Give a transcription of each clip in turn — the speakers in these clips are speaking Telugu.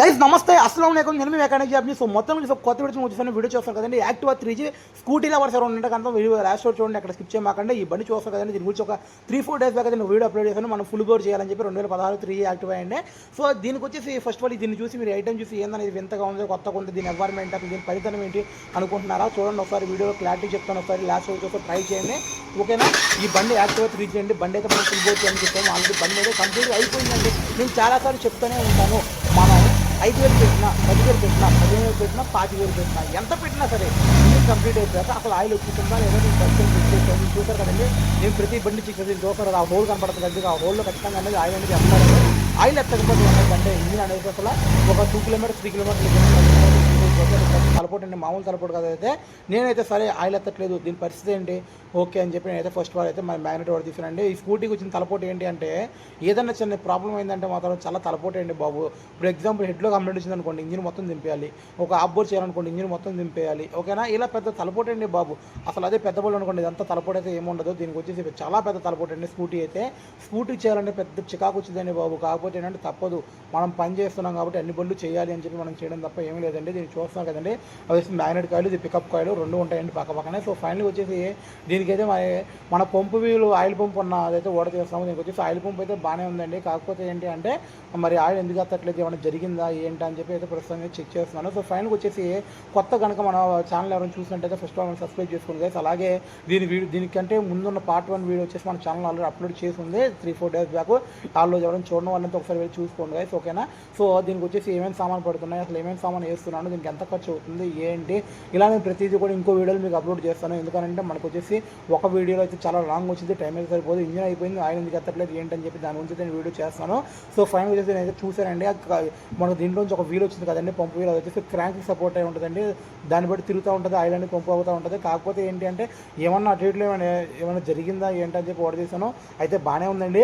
గైస్ నమస్తే. అస్సలం లేకుండా నేను మీ మెకానిక్ జాబ్ని. సో మొత్తం నుంచి కొత్త వీడియో వచ్చేసాను వీడియో చూస్తాను కదండి. Activa three G scooty lovers ఎవరు ఉంటే వీడియో లాస్ట్ రోజు చూడండి. అక్కడ స్కిప్ చేయమాకండి. ఈ బండి చూస్తాను కదండి. దీని గురించి ఒక త్రీ ఫోర్ డేస్ బ్యాక్ నేను వీడియో అప్లోడ్ చేశాను. మనం ఫుల్ బోర్ చేయాలని చెప్పి రెండు వేల పదహారు త్రీ యాక్టివ్ అయ్యండి. సో దీనికి వచ్చేసి ఫస్ట్ ఆఫ్ ఆల్ దీన్ని చూసి మీరు ఐటమ్ చూసి ఏందనేది వింతగా ఉంది కొత్తగా ఉంది దీని ఎన్వైర్మెంట్ అసలు దీని ఫలితం ఏంటి అనుకుంటున్నారా? చూడండి ఒకసారి వీడియో క్లారిటీ చెప్తాను. ఒకసారి లాస్ట్ రోజు ఒకసారి ట్రై చేయండి. ఓకేనా ఈ బండి యాక్టివా త్రీ చేయండి బండి అయితే మనం ఫుల్ బోర్ చేయాలని చెప్పాము. ఆల్రెడీ బండి అయితే కంప్లీట్ అయిపోయిందండి. నేను చాలాసార్లు చెప్తూనే ఉంటాను. ఐదు వేలు పెట్టినా పది వేలు పెట్టినా పదిహేను వేలు పెట్టినా పాతి వేలు పెట్టినా ఎంత పెట్టినా సరే ఇంజిన్ కంప్లీట్ అయిపోయాక అసలు ఆయిల్ వచ్చిందా లేదా నేను పర్సెంట్ చూసారు కదండి నేను ప్రతి బండి చెక్ చూస్తారు ఆ హోల్ కనపడుతుంది కదండి. ఆ హోల్లో ఖచ్చితంగా అనేది ఆయిల్ అనేది ఎంత ఆయిల్ ఎత్తకపోతే అంటే ఇంజిన్ అనేది అసలు ఒక టూ కిలోమీటర్ త్రీ తలపోటు అండి మామూలు తలపోటు కదా అయితే నేనైతే సరే ఆయిల్ ఎత్తట్లేదు దీని పరిస్థితి ఏంటి? ఓకే అని చెప్పి నేనైతే ఫస్ట్ ఆల్ అయితే మన మ్యాగ్నెట్ వాడు తీసుకురండి. ఈ స్కూటీకి వచ్చిన తలపోటు ఏంటి అంటే ఏదైనా చిన్న ప్రాబ్లం అయిందంటే మాత్రం చాలా తలపోటు అండి బాబు? ఇప్పుడు ఎగ్జాంపుల్ హెడ్లో కంప్లైంట్ వచ్చింది అనుకోండి ఇంజిన్ మొత్తం దింపేయాలి. ఒక అబ్బోర్ చేయాలనుకోండి ఇంజిన్ మొత్తం దింపేయాలి. ఓకేనా ఇలా పెద్ద తలపోటు అండి బాబు? అసలు అదే పెద్ద బళ్ళు అనుకోండి ఇదంతా తలపోటు అయితే ఏముండదు దీనికి వచ్చేసి చాలా పెద్ద తలపోటు అండి స్కూటీ అయితే. స్కూటీ చేయాలంటే పెద్ద చికాకు వచ్చిందండి బాబు. కాకపోతే ఏంటంటే తప్పదు. మనం పని చేస్తున్నాం కాబట్టి అన్ని బళ్ళు చేయాలి అని చెప్పి మనం చేయడం తప్ప ఏమీ లేదండి. దీన్ని చూస్తున్నాం కదండి. అవి మ్యాగ్నెట్ కాయలు ఇది పికప్ కాయలు రెండు ఉంటాయండి పక్క పక్కనే. సో ఫైనల్ వచ్చేసి దీనికైతే మన మన పంపు వీలు ఆయిల్ పంప్ ఉన్న అదైతే ఓడ చేస్తాము. దీనికి వచ్చేసి ఆయిల్ పంప్ అయితే బాగానే ఉందండి. కాకపోతే ఏంటి అంటే మరి ఆయిల్ ఎందుకు అత్తట్లేదు ఏమైనా జరిగిందా? ఏంటి అని చెప్పి అయితే ప్రస్తుతం చెక్ చేస్తున్నాను. సో ఫైనల్కి వచ్చేసి కొత్త కనుక మన ఛానల్ ఎవరైనా చూసినట్టయితే ఫస్ట్ ఆఫ్ ఆల్ సబ్స్క్రైబ్ చేసుకోండి గైస్ అలాగే దీని వీడియో దీనికంటే ముందున్న పార్ట్ వన్ వీడియో వచ్చేసి మన ఛానల్ ఆల్రెడీ అప్లోడ్ చేసి ఉంది త్రీ ఫోర్ డేస్ బ్యాక్ ఆ రోజు ఎవరైనా చూడడం వాళ్ళంతా ఒకసారి వెళ్ళి చూసుకోండి గైస్ ఓకేనా? సో దీనికి వచ్చేసి ఏమేమి సామాన్ పడుతున్నాయి? అసలు ఏమేమి సామాన్ వేస్తున్నాను? దీనికి ఎంత ఖర్చు అవుతుంది ఏంటి? ఇలా నేను ప్రతిదీ కూడా ఇంకో వీడియోలు మీకు అప్లోడ్ చేస్తాను. ఎందుకంటే మనకు వచ్చేసి ఒక వీడియోలో అయితే చాలా లాంగ్ వచ్చింది టైం అయితే సరిపోదు. ఇంజిన్ అయిపోయింది ఆయన ఎందుకు ఎత్తట్లేదు ఏంటని చెప్పి దాని గురించి నేను వీడియో చేస్తాను. సో ఫైనల్ వచ్చేసి నేను అయితే చూశానండి. మనకు దీంట్లో నుంచి ఒక వీల్ వచ్చింది కదండి పంపు వీల్ అది వచ్చేసి క్రాంక్ సపోర్ట్ అయి ఉంటుందండి. దాన్ని బట్టి తిరుగుతూ ఉంటుంది ఆయిల్ అనేది పంపు అవుతూ ఉంటుంది. కాకపోతే ఏంటి అంటే ఏమన్నా అటు ఇటులో ఏమైనా ఏమైనా జరిగిందా ఏంటని చెప్పి ఓడ చేశాను. అయితే బాగానే ఉందండి.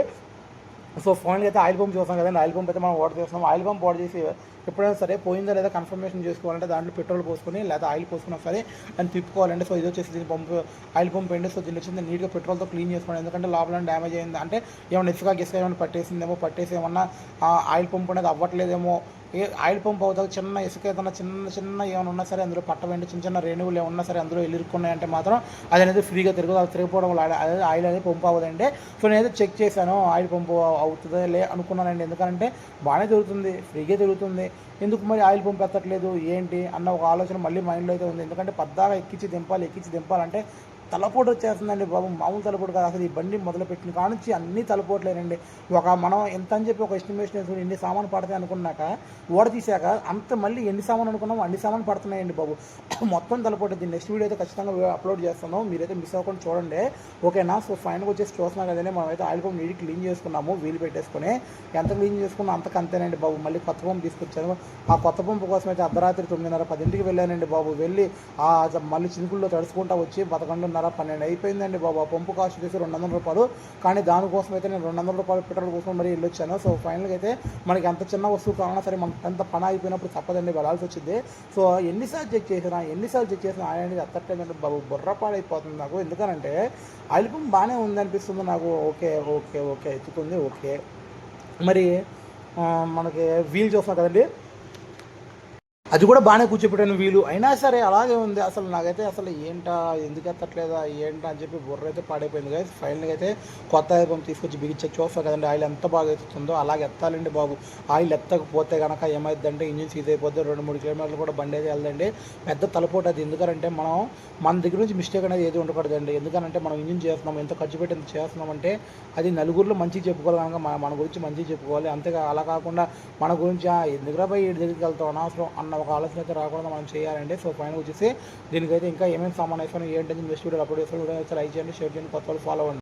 సో ఫైనల్గా అయితే ఆయిల్ పంప్ చూస్తాం కదండి ఆయిల్ పంప్ అయితే మనం ఆర్డర్ చేస్తాం ఆయిల్ పంప్ ఆర్డర్ చేసి ఎప్పుడైనా సరే పోయిందా లేదా కన్ఫర్మేషన్ చేసుకోవాలంటే దాంట్లో పెట్రోల్ పోసుకొని లేదా ఆయిల్ పోసుకున్నా సరే దాన్ని తిప్పుకోవాలంటే సో ఇది వచ్చేసి దీని పంప్ ఆయిల్ పంప్ అండి. సో దీని వచ్చింది నీట్గా పెట్రోల్తో క్లీన్ చేసుకోండి. ఎందుకంటే లోపల డ్యామేజ్ అయింది అంటే ఏమైనా ఇసుక గిసుక ఏమైనా పట్టేసిందేమో పట్టేసి ఏమన్నా ఆయిల్ పంప్ అనేది అవ్వట్లేదేమో ఏ ఆయిల్ పంప్ అవుతుంది చిన్న ఇసుక ఏదైనా చిన్న చిన్న ఏమైనా ఉన్నా సరే అందులో పట్టవేంటి చిన్న చిన్న రేణువులు ఏమన్నా సరే అందులో ఇరుక్కున్నాయంటే మాత్రం అది అనేది ఫ్రీగా తిరుగుతుంది. అది తిరిగిపోవడం వల్ల ఆయిల్- అదే ఆయిల్ అనేది పంప్ అవ్వదండి. సో నేనైతే చెక్ చేశాను ఆయిల్ పంప్ అవుతుందో లే అనుకున్నానండి. ఎందుకంటే బాగానే తిరుగుతుంది ఫ్రీగా తిరుగుతుంది. ఎందుకు మరి ఆయిల్ పంప్ ఎత్తట్లేదు? ఏంటి? అన్న ఒక ఆలోచన మళ్ళీ మైండ్లో అయితే ఉంది. ఎందుకంటే పద్దాగా ఎక్కించి దింపాలి ఎక్కించి దింపాలంటే తలపోటు వచ్చేస్తుందండి బాబు. మామూలు తలపోటు కాదు. అసలు ఈ బండి మొదలుపెట్టిన కానుంచి అన్ని తలపోట్లేనండి. ఒక మనం ఎంత అని చెప్పి ఒక ఎస్టిమేషన్ వేసుకుని ఎన్ని సామాన్ పడతాయి అనుకున్నాక ఓడ తీసాక అంత మళ్ళీ ఎన్ని సామాను అనుకున్నాం అన్ని సామాన్లు పడుతున్నాయండి బాబు. మొత్తం తలపోటు. దీన్ని నెక్స్ట్ వీడియో అయితే ఖచ్చితంగా అప్లోడ్ చేస్తాను మీరైతే మిస్ అవ్వకుండా చూడండి. ఓకేనా? సో ఫైనల్గా వచ్చేసి చూస్తున్నాం కదండి. మనం అయితే ఆయిల్ పంప్ నీటి క్లీన్ చేసుకున్నాము. వీలు పెట్టేసుకుని ఎంత క్లీన్ చేసుకున్నా అంతకంతేనండి బాబు. మళ్ళీ కొత్త పంపు తీసుకొచ్చాను. ఆ కొత్త పంపు కోసం అయితే అర్ధరాత్రి తొమ్మిదిన్నర పదింటికి వెళ్ళానండి బాబు. వెళ్ళి ఆ మళ్ళీ చినుకుల్లో తడుచుకుంటా వచ్చి పదకొండున్నర పన్నెండు అయిపోయిందండి బాబు. ఆ పంపు కాస్ట్ వచ్చేసి రెండు వందల రూపాయలు. కానీ దానికోసం అయితే నేను రెండు వందల రూపాయలు పెట్రోల్ కోసం మరి వెళ్ళొచ్చాను. సో ఫైనల్గా అయితే మనకి ఎంత చిన్న వస్తువు కావాలన్నా సరే మనకి ఎంత పని అయిపోయినప్పుడు తప్పదండి వెళ్ళాల్సి వచ్చింది. సో ఎన్నిసార్లు చెక్ చేసినా ఎన్నిసార్లు చెక్ చేసినా ఆయన అనేది అత్తట్లేదండి బాబు. బుర్రపాడైపోతుంది నాకు. ఎందుకనంటే ఆయిల్ పంప్ బాగానే ఉంది అనిపిస్తుంది నాకు. ఓకే ఓకే ఓకే ఎత్తుతుంది ఓకే. మరి మనకి వీల్ చూస్తాం కదండి. అది కూడా బాగానే కూర్చోపెట్టాను వీలు అయినా సరే అలాగే ఉంది. అసలు నాకైతే అసలు ఏంటా? ఎందుకు ఎత్తట్లేదా? ఏంటా? అని చెప్పి బుర్ర అయితే పాడైపోయింది కదా ఫైనల్గా అయితే కొత్త ఆయిల్ తీసుకొచ్చి బిగించే చూస్తా కదండి. ఆయిల్ ఎంత బాగా ఎత్తుతుందో అలాగే ఎత్తాలండి బాబు. ఆయిల్ ఎత్తకపోతే కనుక ఏమైందంటే ఇంజిన్ సీజ్ అయిపోతే రెండు మూడు కిలోమీటర్లు కూడా బండి అయితే వెళ్దండి. పెద్ద తలపోటు అది. ఎందుకంటే మనం మన దగ్గర నుంచి మిస్టేక్ అనేది ఏది ఉండకూడదండి. ఎందుకంటే మనం ఇంజిన్ చేస్తున్నాం. ఎంత ఖర్చు పెట్టి ఎంత చేస్తున్నామంటే అది నలుగురిలో మంచి చెప్పుకోవాలి కనుక మన మన గురించి మంచి చెప్పుకోవాలి. అంతేగా అలా కాకుండా మన గురించి "ఆ, ఎందుకురా పోయి వీడి దగ్గరికి వెళ్తాం అనవసరం అన్న ఒక ఆలోచన అయితే రాకుండా మనం చేయాలండి. సో ఫైనల్ వచ్చేసి దీనికైతే ఇంకా ఏమేమి సామాన్ వేసుకొని ఏంటని నెక్స్ట్ వీడియో అప్లోడ్ చేస్తాను వీడియో లైక్ చేయండి షేర్ చేయండి కొత్త వాళ్ళు ఫాలో అవ్వండి.